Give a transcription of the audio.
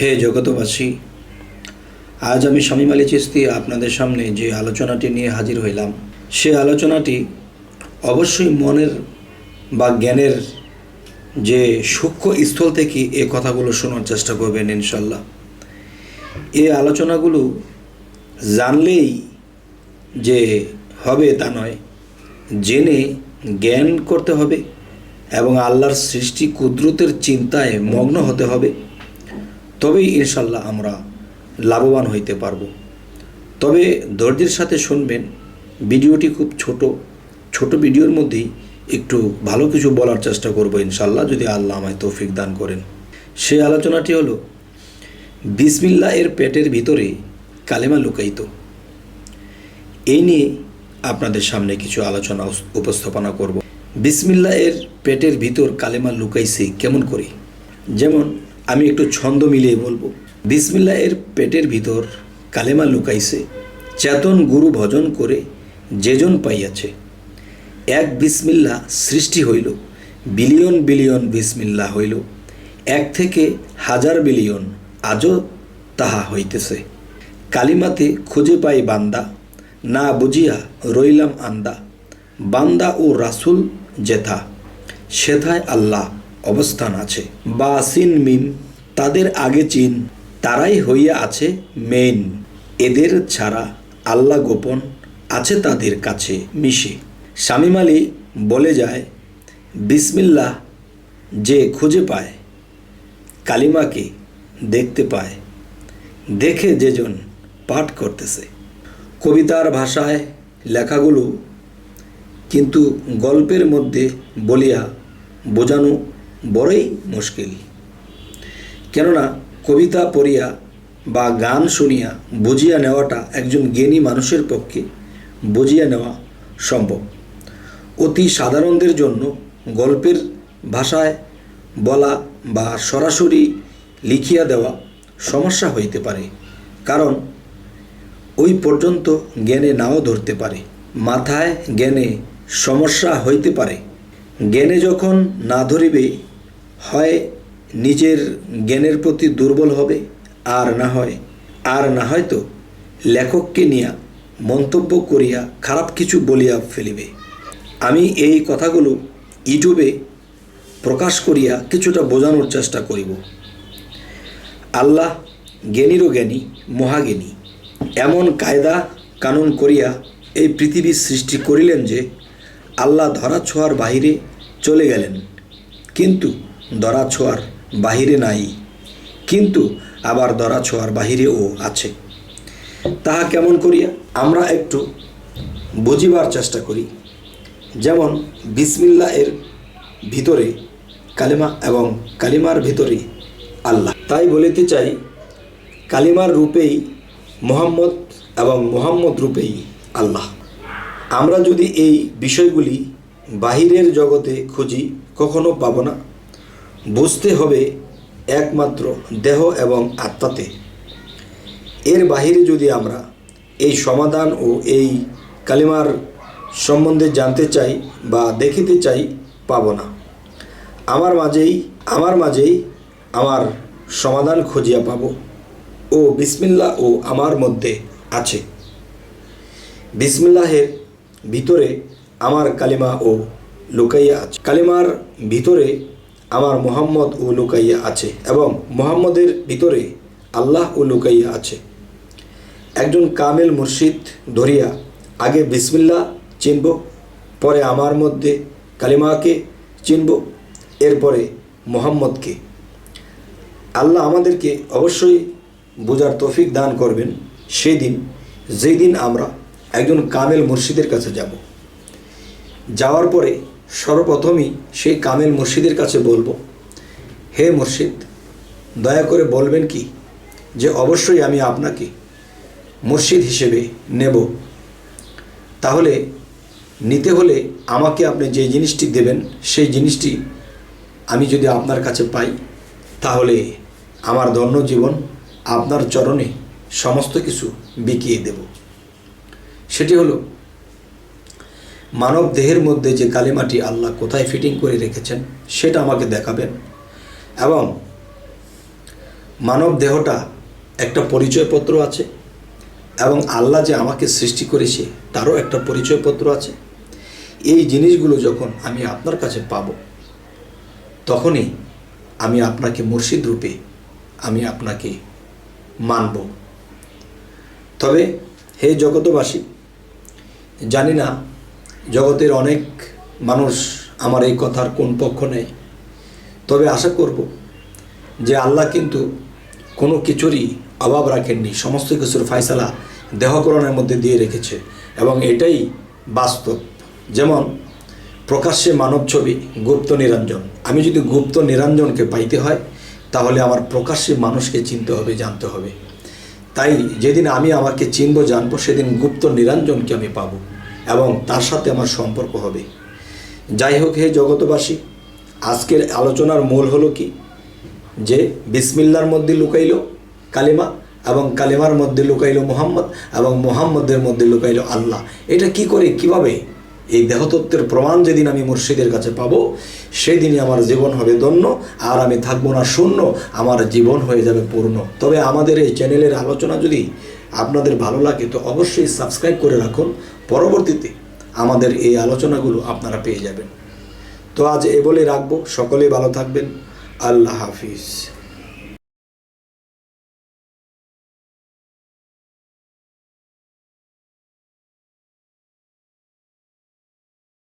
হে জগতবাসী আজ আমি শামীম আলী চিস্তি আপনাদের সামনে যে আলোচনাটি নিয়ে হাজির হইলাম, সে আলোচনাটি অবশ্যই মনের বা জ্ঞানের যে সূক্ষ্ম স্থল থেকে এ কথাগুলো শোনার চেষ্টা করবেন ইনশাল্লাহ এ আলোচনাগুলো জানলেই যে হবে তা নয়, জেনে জ্ঞান করতে হবে এবং আল্লাহর সৃষ্টি কুদরতের চিন্তায় মগ্ন হতে হবে। তবেই ইনশাল্লাহ আমরা লাভবান হইতে পারব। তবে ধৈর্যের সাথে শুনবেন, ভিডিওটি খুব ছোট। ছোট ভিডিওর মধ্যেই একটু ভালো কিছু বলার চেষ্টা করব ইনশাল্লাহ, যদি আল্লাহ আমায় তৌফিক দান করেন। সে আলোচনাটি হলো বিসমিল্লা এর পেটের ভিতরে কালেমা লুকাইত এই নিয়ে আপনাদের সামনে কিছু আলোচনা উপস্থাপনা করব। বিসমিল্লা এর পেটের ভিতর কালেমা লুকাইছে কেমন করে? যেমন আমি একটু ছন্দ মিলিয়ে বলব। বিসমিল্লা এর পেটের ভিতর কালেমা লুকাইছে, চেতন গুরু ভজন করে যেজন পাইয়াছে। এক বিসমিল্লা সৃষ্টি হইল, বিলিয়ন বিলিয়ন বিসমিল্লা হইল, এক থেকে হাজার বিলিয়ন আজও তাহা হইতেছে। কালিমাতে খুঁজে পাই বান্দা, না বুঝিয়া রইলাম আন্দা। বান্দা ও রাসুল জেথা সেথায় আল্লাহ। অবস্থান আছে। বা সিন মিম, তাদের আগে চিন, তারাই হইয়া আছে মেইন। এদের ছাড়া আল্লাহ গোপন আছে তাদের কাছে মিশে। শামিম আলী বলে যায়, বিসমিল্লাহ, যে খুঁজে পায়, কালিমাকে দেখতে পায়। দেখে যেজন পাঠ করতেছে। কবিতার ভাষায় লেখাগুলো কিন্তু গল্পের মধ্যে বলিয়া বোঝানো বড়ই মুশকিল। কেননা কবিতা পড়িয়া বা গান শুনিয়া বুঝিয়া নেওয়াটা একজন জ্ঞানী মানুষের পক্ষে বুঝিয়া নেওয়া সম্ভব। অতি সাধারণদের জন্য গল্পের ভাষায় বলা বা সরাসরি লিখিয়া দেওয়া সমস্যা হইতে পারে, কারণ ওই পর্যন্ত জ্ঞানে নাও ধরতে পারে। মাথায় জ্ঞানে সমস্যা হইতে পারে। জ্ঞানে যখন না ধরিবে হয় নিজের জ্ঞানের প্রতি দুর্বল হবে, আর না হয়, আর না হয়তো লেখককে নিয়া মন্তব্য করিয়া খারাপ কিছু বলিয়া ফেলিবে। আমি এই কথাগুলো ইউটিউবে প্রকাশ করিয়া কিছুটা বোঝানোর চেষ্টা করিব। আল্লাহ জ্ঞানীরও জ্ঞানী, মহাজ্ঞানী। এমন কায়দা কানুন করিয়া এই পৃথিবীর সৃষ্টি করিলেন যে আল্লাহ ধরা ছোঁয়ার বাহিরে চলে গেলেন। কিন্তু ধরা ছোঁয়ার বাহিরে নাই, কিন্তু আবার ধরা ছোঁয়ার বাহিরেও আছে। তাহা কেমন করিয়া? আমরা একটু বুঝিবার চেষ্টা করি। যেমন বিসমিল্লা এর ভিতরে কালিমা এবং কালিমার ভিতরে আল্লাহ। তাই বলিতে চাই, কালিমার রূপেই মোহাম্মদ এবং মোহাম্মদ রূপেই আল্লাহ। আমরা যদি এই বিষয়গুলি বাহিরের জগতে খুঁজি, কখনো পাব না। বুঝতে হবে একমাত্র দেহ এবং আত্মাতে। এর বাহিরে যদি আমরা এই সমাধান ও এই কালিমার সম্বন্ধে জানতে চাই বা দেখিতে চাই, পাব না। আমার মাঝেই আমার মাঝেই আমার সমাধান খুঁজিয়া পাব ও বিসমিল্লা ও আমার মধ্যে আছে। বিসমিল্লাহের ভিতরে আমার কালিমা ও লুকাইয়া আছে। কালিমার ভিতরে আমার মোহাম্মদ ও লুকাইয়া আছে এবং মোহাম্মদের ভিতরে আল্লাহ ও লুকাইয়া আছে। একজন কামেল মুর্শিদ ধরিয়া আগে বিসমিল্লা চিনব, পরে আমার মধ্যে কালিমাকে চিনব, এরপরে মোহাম্মদকে। আল্লাহ আমাদেরকে অবশ্যই বোঝার তৌফিক দান করবেন সেই দিন যেই দিন আমরা একজন কামেল মুর্শিদের কাছে যাব। যাওয়ার পরে সর্বপ্রথমই সেই কামেল মুর্শিদের কাছে বলব, হে মুর্শিদ, দয়া করে বলবেন কি যে অবশ্যই আমি আপনাকে মুর্শিদ হিসেবে নেব। তাহলে নিতে হলে আমাকে আপনি যে জিনিসটি দেবেন, সেই জিনিসটি আমি যদি আপনার কাছে পাই, তাহলে আমার ধন্য জীবন আপনার চরণে সমস্ত কিছু বিকিয়ে দেব। সেটি হলো মানব দেহের মধ্যে যে কালিমাটি আল্লাহ কোথায় ফিটিং করে রেখেছেন, সেটা আমাকে দেখাবেন। এবং মানব দেহটা একটা পরিচয়পত্র আছে, এবং আল্লাহ যে আমাকে সৃষ্টি করেছে, তারও একটা পরিচয়পত্র আছে। এই জিনিসগুলো যখন আমি আপনার কাছে পাব, তখনই আমি আপনাকে মুর্শিদ রূপে আমি আপনাকে মানব। তবে হে জগতবাসী জানি না জগতের অনেক মানুষ আমার এই কথার কোন পক্ষ নেয় তবে আশা করব যে আল্লাহ কিন্তু কোনো কিছুরই অভাব রাখেননি। সমস্ত কিছুর ফায়সালা দেহকরণের মধ্যে দিয়ে রেখেছে এবং এটাই বাস্তব। যেমন প্রকাশ্যে মানব ছবি গুপ্ত নিরঞ্জন। আমি যদি গুপ্ত নিরঞ্জনকে পাইতে হয়, তাহলে আমার প্রকাশ্যে মানুষকে চিনতে হবে, জানতে হবে। তাই যেদিন আমি আমাকে চিনব, জানব, সেদিন গুপ্ত নিরঞ্জনকে আমি পাবো। এবং তার সাথে আমার সম্পর্ক হবে। যাই হোক হে জগতবাসী আজকের আলোচনার মূল হলো কি? যে বিসমিল্লার মধ্যে লুকাইল কালিমা এবং কালিমার মধ্যে লুকাইল মোহাম্মদ এবং মোহাম্মদের মধ্যে লুকাইল আল্লাহ। এটা কি করে, কীভাবে? এই দেহতত্ত্বের প্রমাণ যেদিন আমি মুর্শিদের কাছে পাবো, সেদিনই আমার জীবন হবে ধন্য, আর আমি থাকব না শূন্য, আমার জীবন হয়ে যাবে পূর্ণ। তবে আমাদের এই চ্যানেলের আলোচনা যদি আপনাদের ভালো লাগে তো অবশ্যই সাবস্ক্রাইব করে রাখুন। পরবর্তীতে আমাদের এই আলোচনাগুলো আপনারা পেয়ে যাবেন। তো আজ এ বলে রাখব। সকলেই ভালো থাকবেন। আল্লাহ হাফিজ।